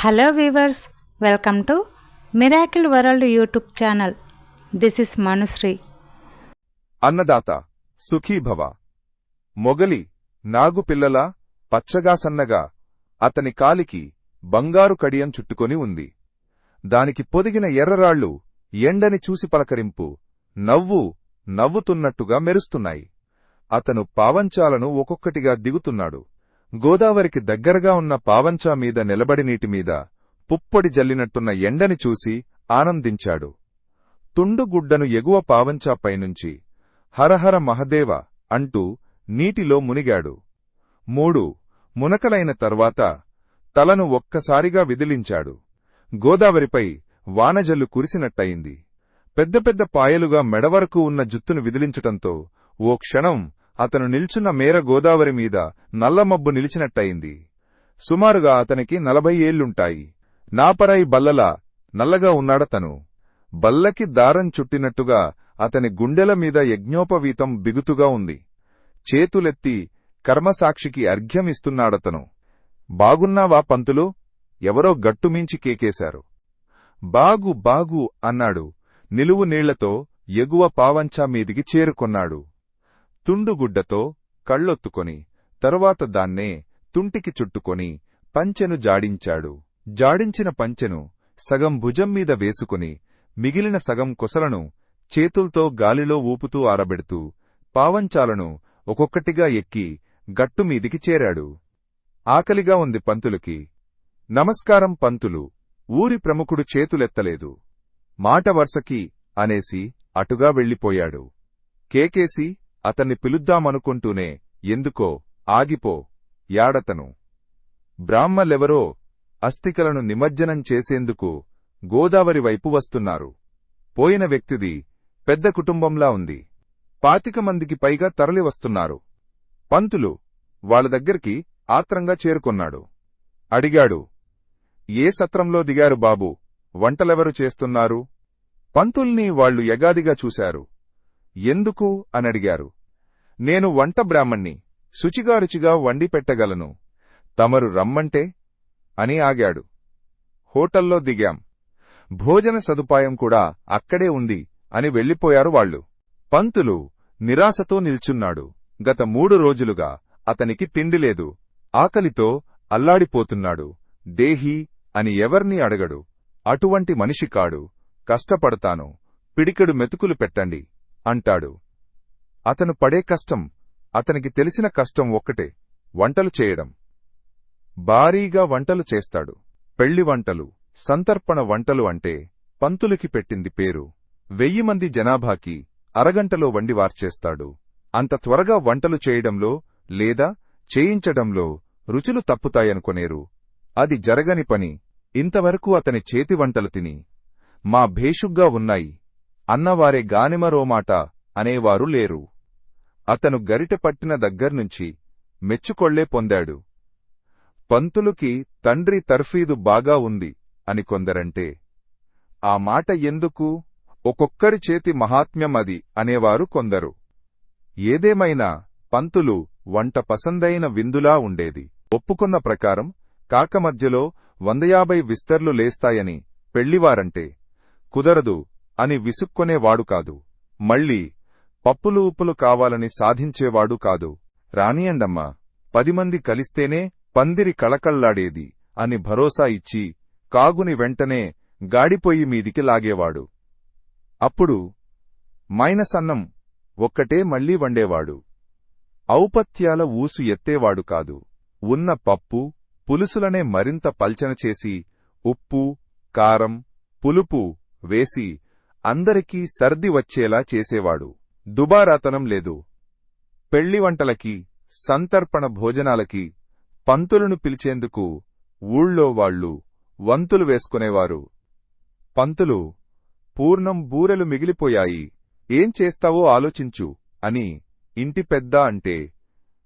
Hello viewers welcome to miracle world YouTube channel this is Manushree Annadata Sukhibhava మొగలి నాగు పిల్లల పచ్చగా సన్నగా అతని కాలికి బంగారు కడియం చుట్టుకొని ఉంది. దానికి పొదిగిన ఎర్రరాళ్ళు ఎండని చూసి పలకరింపు నవ్వు నవ్వుతున్నట్టుగా మెరుస్తున్నాయి. అతను పావంచాలను ఒక్కొక్కటిగా దిగుతున్నాడు. గోదావరికి దగ్గరగా ఉన్న పావంచా మీద నిలబడి నీటిమీద పుప్పొడి జల్లినట్టున్న ఎండని చూసి ఆనందించాడు. తుండుగుడ్డను ఎగువ పావంచా పైనుంచి హరహర మహదేవ అంటూ నీటిలో మునిగాడు. మూడు మునకలైన తర్వాత తలను ఒక్కసారిగా విదిలించాడు. గోదావరిపై వానజల్లు కురిసినట్టయింది. పెద్ద పెద్ద పాయలుగా మెడవరకు ఉన్న జుత్తును విదిలించటంతో ఓ క్షణం అతను నిల్చున్న మేర గోదావరి మీద నల్లమబ్బు నిలిచినట్టయింది. సుమారుగా అతనికి నలభై ఏళ్ళుంటాయి నాపరాయి బల్లలా నల్లగా ఉన్నాడతను బల్లకి దారం చుట్టినట్టుగా అతని గుండెల మీద యజ్ఞోపవీతం బిగుతుగా ఉంది. చేతులెత్తి కర్మసాక్షికి అర్ఘ్యమిస్తున్నాడతను బాగున్నావా పంతులు? ఎవరో గట్టుమించి కేకేశారు. బాగు బాగు అన్నాడు. నిలువు నీళ్ళతో ఎగువ పావంచా మీదికి చేరుకొన్నాడు. తుండుగుడ్డతో కళ్ళొత్తుకొని తరువాత దాన్నే తుంటికి చుట్టుకొని పంచెను జాడించాడు. జాడించిన పంచెను సగం భుజం మీద వేసుకుని మిగిలిన సగం కొసలను చేతుల్తో గాలిలో ఊపుతూ ఆరబెడుతూ పావంచాలను ఒక్కొక్కటిగా ఎక్కి గట్టుమీదికి చేరాడు. ఆకలిగా ఉంది పంతులుకి. నమస్కారం పంతులు ఊరి ప్రముఖుడు చేతులెత్తలేదు. మాట వరుసకి అనేసి అటుగా వెళ్ళిపోయాడు. కేకేసి అతన్ని పిలుద్దామనుకుంటూనే ఎందుకో ఆగిపో యాడతను. బ్రాహ్మలెవరో అస్థికలను నిమజ్జనం చేసేందుకు గోదావరి వైపు వస్తున్నారు. పోయిన వ్యక్తిది పెద్ద కుటుంబంలా ఉంది. పాతిక మందికి పైగా తరలివస్తున్నారు పంతులు వాళ్ళ దగ్గరికి ఆత్రంగా చేరుకొన్నాడు. అడిగాడు ఏ సత్రంలో దిగారు బాబు? వంటలెవరు చేస్తున్నారు? పంతుల్ని వాళ్ళు యగాదిగా చూశారు. ఎందుకు? అనడిగారు. నేను వంట బ్రాహ్మణ్ణి శుచిగా రుచిగా వండి పెట్టగలను. తమరు రమ్మంటే? అని ఆగాడు. హోటల్లో దిగాం. భోజన సదుపాయం కూడా అక్కడే ఉంది అని వెళ్ళిపోయారు వాళ్ళు. పంతులు నిరాశతో నిల్చున్నాడు. గత మూడు రోజులుగా అతనికి తిండిలేదు ఆకలితో అల్లాడిపోతున్నాడు. దేహీ అని ఎవర్నీ అడగడు. అటువంటి మనిషి కాడు. కష్టపడతాను. పిడికెడు మెతుకులు పెట్టండి. అంటాడు. అతను పడే కష్టం అతనికి తెలిసిన కష్టం ఒక్కటే వంటలు చేయడం. భారీగా వంటలు చేస్తాడు. పెళ్ళి వంటలు సంతర్పణ వంటలు అంటే పంతులకి పెట్టింది పేరు. వెయ్యి మంది జనాభాకి అరగంటలో వండి వార్చేస్తాడు. అంత త్వరగా వంటలు చేయడంలో లేదా చేయించడంలో రుచులు తప్పుతాయనుకొనేరు. అది జరగని పని. ఇంతవరకు అతని చేతి వంటలు తిని మా భేషుగ్గా ఉన్నాయి. అన్నవారే గానిమరోమాట అనేవారు లేరు. అతను గరిట పట్టిన దగ్గర్నుంచి మెచ్చుకొళ్ళే పొందాడు. పంతులుకి తండ్రి తర్ఫీదు బాగా ఉంది అని కొందరంటే ఆ మాట ఎందుకు? ఒక్కొక్కరి చేతి మహాత్మ్యం అది అనేవారు కొందరు. ఏదేమైనా పంతులు వంట పసందైన విందులా ఉండేది. ఒప్పుకున్న ప్రకారం కాకమధ్యలో వందయాభై విస్తర్లు లేస్తాయని పెళ్ళివారంటే కుదరదు అని విసుక్కునేవాడు కాదు. మళ్ళీ పప్పులు ఉప్పులు కావాలని సాధించేవాడు కాదు. రానియండమ్మా పదిమంది కలిస్తేనే పందిరి కళకళ్ళాడేది అని భరోసా ఇచ్చి కాగుని వెంటనే గాడిపోయి మీదికి లాగేవాడు. అప్పుడు మైనసన్నం ఒక్కటే మళ్ళీ వండేవాడు. ఔపత్యాల ఊసు ఎత్తేవాడు కాదు. ఉన్న పప్పు పులుసులనే మరింత పల్చన చేసి ఉప్పు కారం పులుపు వేసి అందరికీ సర్ది వచ్చేలా చేసేవాడు. దుబారాతనం లేదు. పెళ్ళి వంటలకి సంతర్పణ భోజనాలకి పంతులను పిలిచేందుకు ఊళ్ళో వాళ్ళు వంతులు వేసుకునేవారు. పంతులు పూర్ణం బూరెలు మిగిలిపోయాయి. ఏం చేస్తావో ఆలోచించు అని ఇంటి పెద్ద అంటే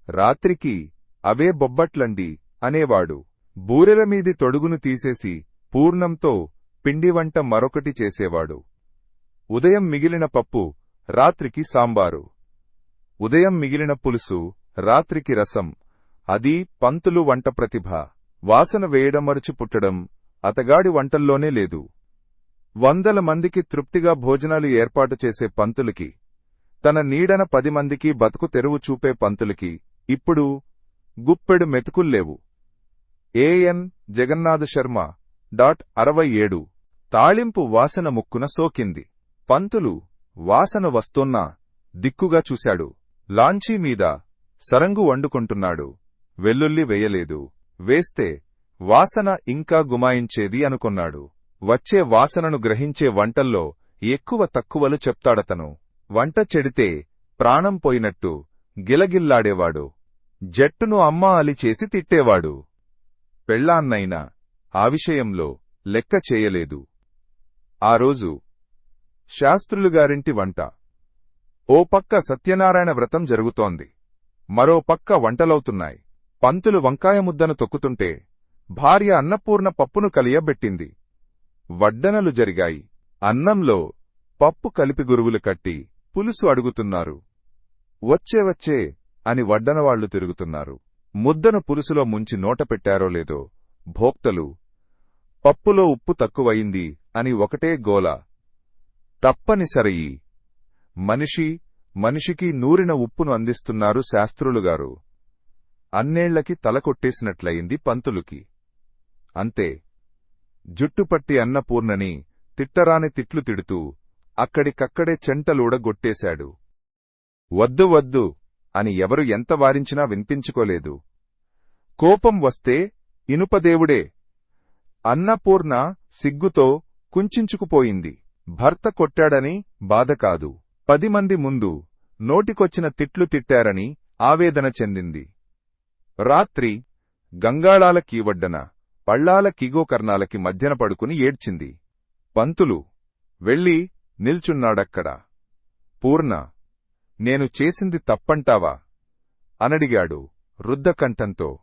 రాత్రికి అవే బొబ్బట్లండి అనేవాడు. బూరెల మీది తొడుగును తీసేసి పూర్ణంతో పిండివంట మరొకటి చేసేవాడు. ఉదయం మిగిలిన పప్పు రాత్రికి సాంబారు. ఉదయం మిగిలిన పులుసు రాత్రికి రసం. అది పంతులు వంట ప్రతిభ. వాసన వేయడమరుచి పుట్టడం అతగాడి వంటల్లోనే లేదు. వందల మందికి తృప్తిగా భోజనాలు ఏర్పాటు చేసే పంతులకి తన నీడన పది మందికి బతుకు తెరువు చూపే పంతులకి ఇప్పుడు గుప్పెడు మెతుకుల్లేవు. A N Jagannatha Sharma dot అరవై ఏడు. తాళింపు వాసన ముక్కున సోకింది. పంతులు వాసన వస్తోన్నా దిక్కుగా చూశాడు. లాంచీ మీద సరంగు వండుకుంటున్నాడు. వెల్లుల్లి వేయలేదు. వేస్తే వాసన ఇంకా గుమాయించేది అనుకున్నాడు. వచ్చే వాసనను గ్రహించే వంటల్లో ఎక్కువ తక్కువలు చెప్తాడతను. వంట చెడితే ప్రాణం పోయినట్టు గిలగిల్లాడేవాడు. జట్టును అమ్మా అలి చేసి తిట్టేవాడు. పెళ్ళాన్నైనా ఆ విషయంలో లెక్క చేయలేదు. ఆ రోజు శాస్త్రులుగారింటి వంట. ఓ పక్క సత్యనారాయణ వ్రతం జరుగుతోంది. మరో పక్క వంటలవుతున్నాయి. పంతులు వంకాయ ముద్దను తొక్కుతుంటే భార్య అన్నపూర్ణ పప్పును కలియబెట్టింది. వడ్డనలు జరిగాయి. అన్నంలో పప్పు కలిపి గురువులు కట్టి పులుసు అడుగుతున్నారు. వచ్చే వచ్చే అని వడ్డనవాళ్ళు తిరుగుతున్నారు. ముద్దను పులుసులో ముంచి నోట పెట్టారో లేదో భోక్తలు పప్పులో ఉప్పు తక్కువయింది అని ఒకటే గోల తప్పనిసరి. మనిషి మనిషికి నూరిన ఉప్పును అందిస్తున్నారు శాస్త్రులుగారు. అన్నేళ్ళకి తలకొట్టేసినట్లయింది పంతులుకి. అంతే. జుట్టుపట్టి అన్నపూర్ణని తిట్టరాని తిట్లు తిడుతూ అక్కడికక్కడే చెంటలూడగొట్టేశాడు వద్దు వద్దు అని ఎవరు ఎంత వారించినా వినిపించుకోలేదు. కోపం వస్తే ఇనుపదేవుడే. అన్నపూర్ణ సిగ్గుతో కుంచించుకుపోయింది. భర్త కొట్టాడని బాధ కాదు. పది మంది ముందు నోటికొచ్చిన తిట్లు తిట్టారని ఆవేదన చెందింది. రాత్రి గంగాళాల కీవడ్డన పళ్ళాల కీగోకర్ణాలకి మధ్యన పడుకుని ఏడ్చింది. పంతులు వెళ్ళి నిల్చున్నాడక్కడ. పూర్ణ నేను చేసింది తప్పంటావా? అనడిగాడు రుద్దకంఠంతో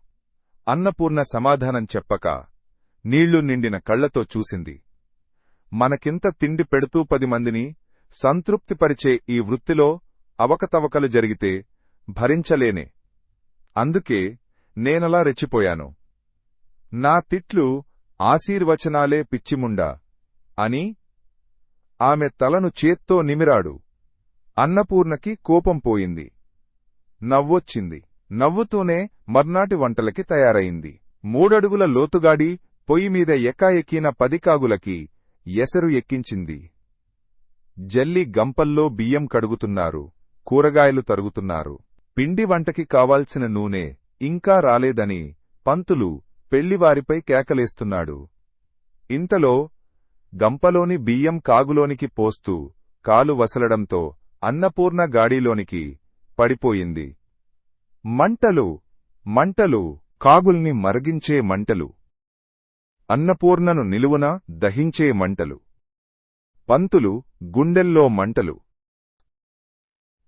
అన్నపూర్ణ సమాధానం చెప్పక నీళ్ళు నిండిన కళ్ళతో చూసింది. మనకింత తిండి పెడుతూ పది మందిని సంతృప్తిపరిచే ఈ వృత్తిలో అవకతవకలు జరిగితే భరించలేనే. అందుకే నేనలా రెచ్చిపోయాను. నా తిట్లు ఆశీర్వచనాలే పిచ్చిముండా అని ఆమె తలను చేత్తో నిమిరాడు. అన్నపూర్ణకి కోపం పోయింది. నవ్వొచ్చింది. నవ్వుతూనే మర్నాటి వంటలకి తయారైంది. మూడడుగుల లోతుగాడి పొయ్యిమీద ఎక్కాఎక్కిన పదికాగులకి ఎసరు ఎక్కించింది. జల్లి గంపల్లో బియ్యం కడుగుతున్నారు కూరగాయలు తరుగుతున్నారు. పిండి వంటకి కావాల్సిన నూనె ఇంకా రాలేదని పంతులు పెళ్ళివారిపై కేకలేస్తున్నాడు. ఇంతలో గంపలోని బియ్యం కాగులోనికి పోస్తూ కాలు వసలడంతో అన్నపూర్ణ గాడిలోనికి పడిపోయింది. మంటలు మంటలు కాగుల్ని మరగించే మంటలు. అన్నపూర్ణను నిలువున దహించే మంటలు. పంతులు గుండెల్లో మంటలు.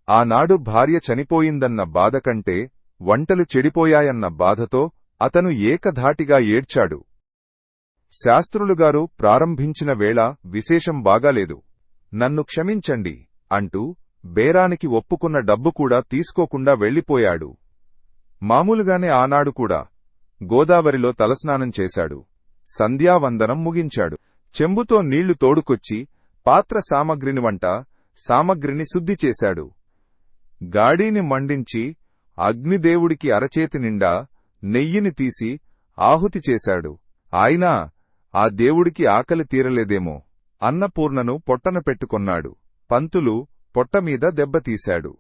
ఆనాడు భార్య చనిపోయిందన్న బాధకంటే వంటలు చెడిపోయాయన్న బాధతో అతను ఏకధాటిగా ఏడ్చాడు. శాస్త్రులుగారు ప్రారంభించిన వేళ విశేషం బాగాలేదు. నన్ను క్షమించండి అంటూ బేరానికి ఒప్పుకున్న డబ్బు కూడా తీసుకోకుండా వెళ్ళిపోయాడు. మామూలుగానే ఆనాడు కూడా గోదావరిలో తలస్నానం చేశాడు. సంధ్యావందనం ముగించాడు. చెంబుతో నీళ్ళు తోడుకొచ్చి పాత్ర సామగ్రిని వంట సామగ్రిని శుద్ధి చేశాడు. గాడీని మండించి అగ్నిదేవుడికి అరచేతి నిండా నెయ్యిని తీసి ఆహుతి చేశాడు. అయినా ఆ దేవుడికి ఆకలి తీరలేదేమో అన్నపూర్ణను పొట్టన పెట్టుకొన్నాడు. పంతులు పొట్టమీద దెబ్బతీశాడు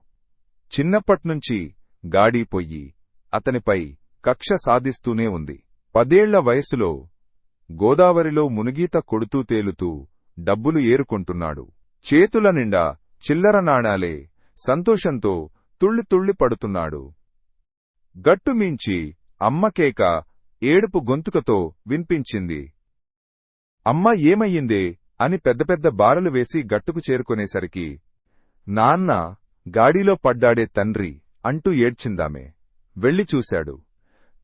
చిన్నప్పట్నుంచి గాడీ పొయ్యి అతనిపై కక్ష సాధిస్తూనే ఉంది. పదేళ్ళ వయసులో గోదావరిలో మునిగీత కొడుతూ తేలుతూ డబ్బులు ఏరుకొంటున్నాడు. చేతుల నిండా చిల్లర నాణాలే సంతోషంతో తుళ్ళి తుళ్ళి పడుతున్నాడు. గట్టుమించి అమ్మకేక ఏడుపు గొంతుకతో విన్పించింది. అమ్మ ఏమయ్యిందే అని పెద్ద పెద్ద బారలు వేసి గట్టుకు చేరుకునేసరికి నాన్న గాడిలో పడ్డాడే తండ్రి అంటూ ఏడ్చిందామె. వెళ్ళి చూశాడు.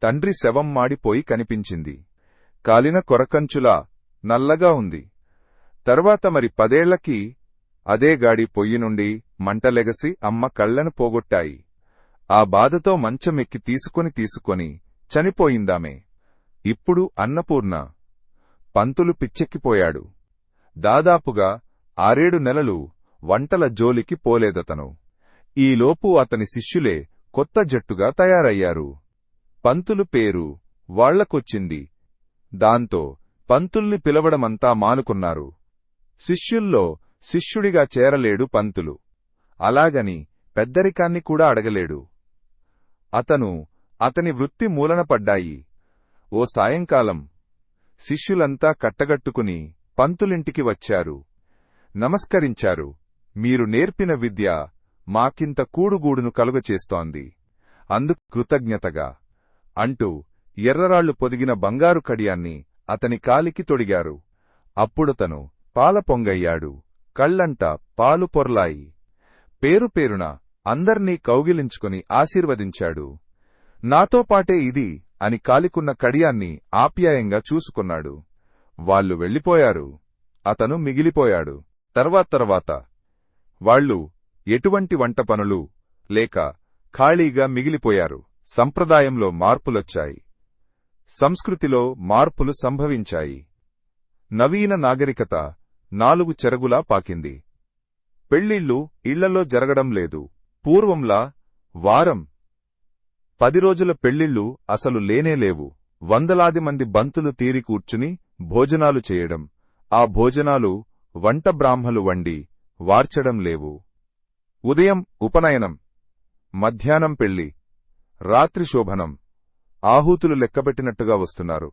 తండ్రి శవం మాడిపోయి కనిపించింది. కాలిన కొరకంచులా నల్లగా ఉంది. తర్వాత మరి పదేళ్ళకి అదే గాడి పొయ్యి నుండి మంటలెగసి అమ్మ కళ్ళను పోగొట్టాయి. ఆ బాధతో మంచమెక్కి తీసుకొని తీసుకొని చనిపోయిందామే. ఇప్పుడు అన్నపూర్ణ పంతులు పిచ్చెక్కిపోయాడు. దాదాపుగా ఆరేడు నెలలు వంటల జోలికి పోలేదతను. ఈలోపు అతని శిష్యులే కొత్త జట్టుగా తయారయ్యారు. పంతులు పేరు వాళ్ళకొచ్చింది దాంతో పంతుల్ని పిలవడమంతా మానుకున్నారు. శిష్యుల్లో శిష్యుడిగా చేరలేడు పంతులు. అలాగని పెద్దరికాన్ని కూడా అడగలేడు. అతను అతని వృత్తి మూలన పడ్డాయి ఓ సాయంకాలం శిష్యులంతా కట్టగట్టుకుని పంతులింటికి వచ్చారు. నమస్కరించారు. మీరు నేర్పిన విద్య మాకింత కూడుగూడును కలుగచేస్తోంది. అందు కృతజ్ఞతగా అంటూ ఎర్రరాళ్ళు పొదిగిన బంగారు కడియాన్ని అతని కాలికి తొడిగారు. అప్పుడతను పాలపొంగయ్యాడు కళ్ళంట పాలు పొర్లాయి. పేరు పేరున అందర్నీ కౌగిలించుకుని ఆశీర్వదించాడు. నాతో పాటే ఇది అని కాలికున్న కడియాన్ని ఆప్యాయంగా చూసుకున్నాడు. వాళ్ళు వెళ్ళిపోయారు. అతను మిగిలిపోయాడు. తర్వాతర్వాత వాళ్ళు వాళ్ళు ఎటువంటి వంట పనులు లేక ఖాళీగా మిగిలిపోయారు. సంప్రదాయంలో మార్పులొచ్చాయి. సంస్కృతిలో మార్పులు సంభవించాయి. నవీన నాగరికత నాలుగు చెరగులా పాకింది. పెళ్ళిళ్ళు ఇళ్ళలో జరగడం లేదు. పూర్వంలా వారం పది రోజుల పెళ్ళిళ్ళు అసలు లేనేలేవు వందలాది మంది బంతులు తీరి కూర్చుని భోజనాలు చేయడం. ఆ భోజనాలు వంట బ్రాహ్మలు వండి వార్చడం లేవు. ఉదయం ఉపనయనం మధ్యాహ్నం పెళ్ళి రాత్రి శోభనం. ఆహూతులు లెక్కబెట్టినట్టుగా వస్తున్నారు.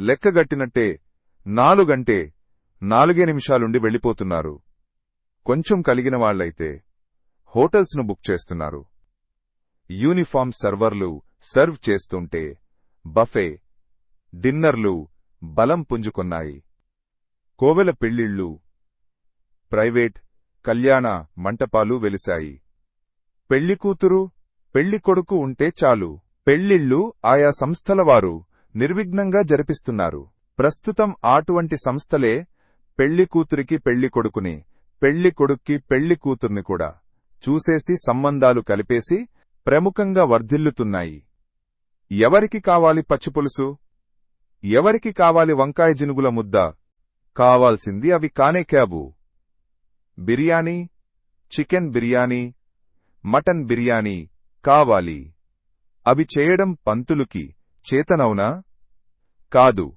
లెక్కగట్టినట్టే నాలుగంటే నాలుగే నిమిషాలుండి వెళ్ళిపోతున్నారు. కొంచెం కలిగిన వాళ్ళైతే హోటల్స్ను బుక్ చేస్తున్నారు. యూనిఫామ్ సర్వర్లు సర్వ్ చేస్తుంటే బఫే డిన్నర్లు బలం పుంజుకొన్నాయి. కోవెల పెళ్ళిళ్ళు ప్రైవేట్ కళ్యాణ మంటపాలు వెలిశాయి. పెళ్ళికూతురు పెళ్ళికొడుకు ఉంటే చాలు. పెళ్ళిళ్ళు ఆయా సంస్థల వారు నిర్విఘ్నంగా జరిపిస్తున్నారు. ప్రస్తుతం అటువంటి సంస్థలే పెళ్ళికూతురికి పెళ్ళికొడుకుని పెళ్ళికొడుక్కి పెళ్ళికూతుర్ని కూడా చూసేసి సంబంధాలు కలిపేసి ప్రముఖంగా వర్ధిల్లుతున్నాయి. ఎవరికి కావాలి పచ్చిపులుసు? ఎవరికి కావాలి వంకాయ జినుగుల ముద్ద? కావాల్సింది అవి కానే క్యాబు. బిర్యానీ చికెన్ బిర్యానీ మటన్ బిర్యానీ కావాలి. అవి చేయడం పంతులుకి చేతనవునా? కాదు.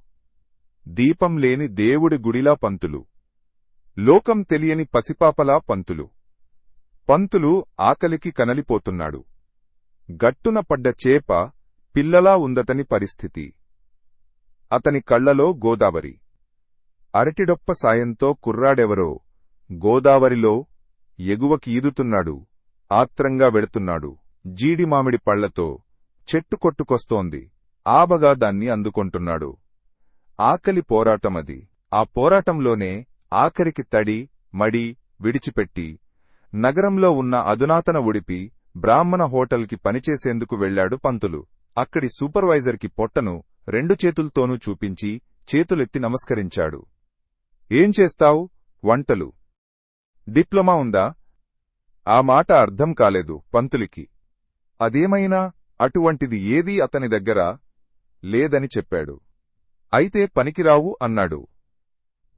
దీపం లేని దేవుడి గుడిలా పంతులు. లోకం తెలియని పసిపాపలా పంతులు. పంతులు ఆకలికి కనలిపోతున్నాడు. గట్టున పడ్డ చేప పిల్లలా ఉందతని పరిస్థితి. అతని కళ్ళలో గోదావరి. అరటిడొప్ప సాయంతో కుర్రాడెవరో గోదావరిలో ఎగువకి ఈదుతున్నాడు ఆత్రంగా వెడుతున్నాడు జీడిమామిడి పళ్ళతో చెట్టు కొట్టుకొస్తోంది. ఆబగా దాన్ని అందుకొంటున్నాడు. ఆకలి పోరాటమది. ఆ పోరాటంలోనే ఆఖరికి తడి మడి విడిచిపెట్టి నగరంలో ఉన్న అధునాతన ఉడిపి బ్రాహ్మణ హోటల్కి పనిచేసేందుకు వెళ్ళాడు పంతులు. అక్కడి సూపర్వైజర్కి పొట్టను రెండు చేతుల్తోనూ చూపించి చేతులెత్తి నమస్కరించాడు. ఏం చేస్తావు వంటలు. డిప్లొమా ఉందా ఆ మాట అర్థం కాలేదు పంతులికి. అదేమైనా? అటువంటిది ఏదీ అతని దగ్గర లేదని చెప్పాడు. అయితే పనికిరావు అన్నాడు.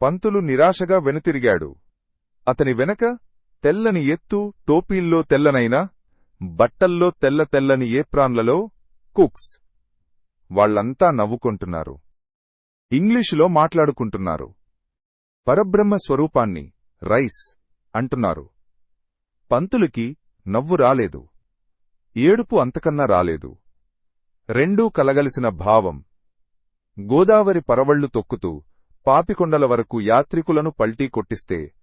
పంతులు నిరాశగా వెనుతిరిగాడు. అతని వెనక తెల్లని ఎత్తు టోపీల్లో తెల్లనైనా బట్టల్లో తెల్ల తెల్లని ఏప్రాన్లలో కుక్స్. వాళ్ళంతా నవ్వుకుంటున్నారు. ఇంగ్లీషులో మాట్లాడుకుంటున్నారు. పరబ్రహ్మ స్వరూపాన్ని రైస్ అంటున్నారు. పంతులుకి నవ్వు రాలేదు. ఏడుపు అంతకన్నా రాలేదు. రెండూ కలగలిసిన భావం. గోదావరి పరవళ్ళు తొక్కుతూ పాపికొండల వరకు యాత్రికులను పల్టీ కొట్టిస్తే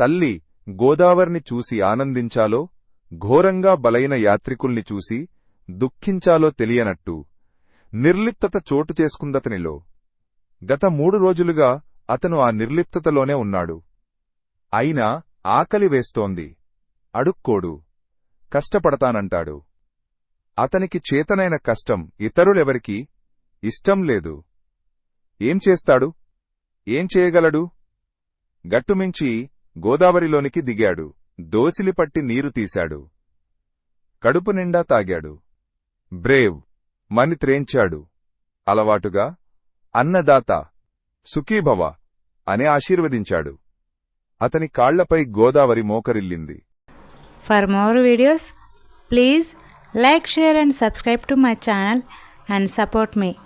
తల్లి గోదావరిని చూసి ఆనందించాలో ఘోరంగా బలైన యాత్రికుల్ని చూసి దుఃఖించాలో తెలియనట్టు నిర్లిప్తత చోటు చేసుకుందతనిలో. గత మూడు రోజులుగా అతను ఆ నిర్లిప్తతలోనే ఉన్నాడు. అయినా ఆకలి వేస్తోంది. అడుక్కోడు. కష్టపడతానంటాడు. అతనికి చేతనైన కష్టం ఇతరులెవరికీ ఇష్టం లేదు. ఏం చేస్తాడు? ఏం చేయగలడు? గట్టుమించి గోదావరిలోనికి దిగాడు. దోసిలిపట్టి నీరు తీశాడు. కడుపు నిండా తాగాడు. బ్రేవ్! మని త్రేంచాడు అలవాటుగా అన్నదాత సుఖీభవ అని ఆశీర్వదించాడు. అతని కాళ్ళపై Godavari మోకరిల్లింది. For more videos please like, share, and subscribe to my channel and support me.